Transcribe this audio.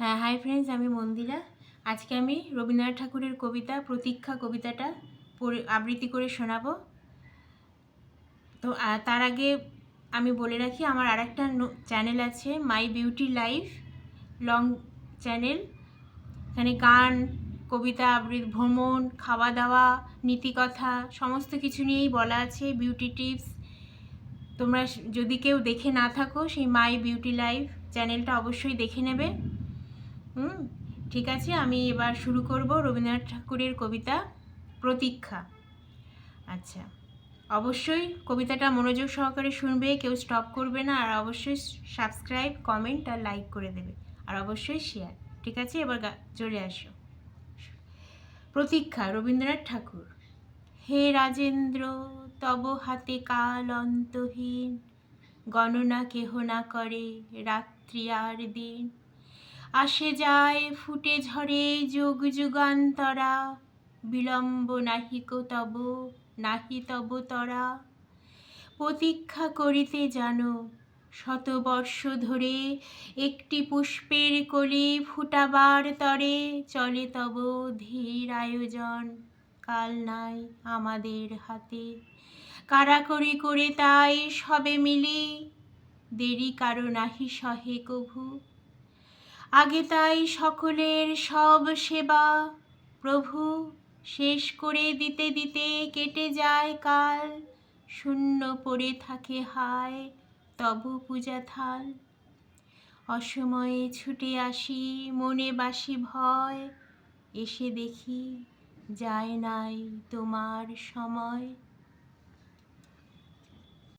হ্যাঁ hi friends আমি মন্দিরা। আজকে আমি রবীন্দ্রনাথ ঠাকুরের কবিতা, প্রতীক্ষা কবিতাটা আবৃত্তি করে শোনাবো। তো তার আগে আমি বলে রাখি, আমার আরেকটা চ্যানেল আছে my beauty life long channel এখানে গান, কবিতা আবৃত্তি ভ্রমণ খাওয়া দাওয়া নীতিকথা, সমস্ত কিছু নিয়েই বলা আছে বিউটি টিপস তোমরা যদি কেউ দেখে না থাকো, সেই মাই বিউটি লাইফ চ্যানেলটা অবশ্যই দেখে নেবে। হুম, ঠিক আছে, আমি এবার শুরু করব রবীন্দ্রনাথ ঠাকুরের কবিতা প্রতীক্ষা। আচ্ছা অবশ্যই কবিতাটা মনোযোগ সহকারে শুনবে, কেউ স্টপ করবে না, আর অবশ্যই সাবস্ক্রাইব কমেন্ট আর লাইক করে দেবে, আর অবশ্যই শেয়ার ঠিক আছে? এবার চলে আসো। প্রতীক্ষা, রবীন্দ্রনাথ ঠাকুর। হে রাজেন্দ্র, তব হাতে কাল অন্তহীন, গণনা কেহ না করে, রাত্রি আর দিন। আসে যায়, ফুটে ঝরে যুগ যুগান্তরা। বিলম্ব নাহিক তব, নাহি তব তরা। প্রতীক্ষা করিতে জানো শতবর্ষ ধরে একটি পুষ্পের কলি ফুটাবার তরে চলে তব ধীর আয়োজন, কাল নাই আমাদের হাতে। কারাকরি করে তাই সবে মিলি, দেরি কারও নাহি সহে কভু। আগে তাই সকলের সব সেবা প্রভু শেষ করে দিতে দিতে কেটে যায় কাল। শূন্য পড়ে থাকে হায় তব পূজা থাল। অসময়ে ছুটে আসি মনে বাসি ভয়। এসে দেখি যায় নাই তোমার সময়।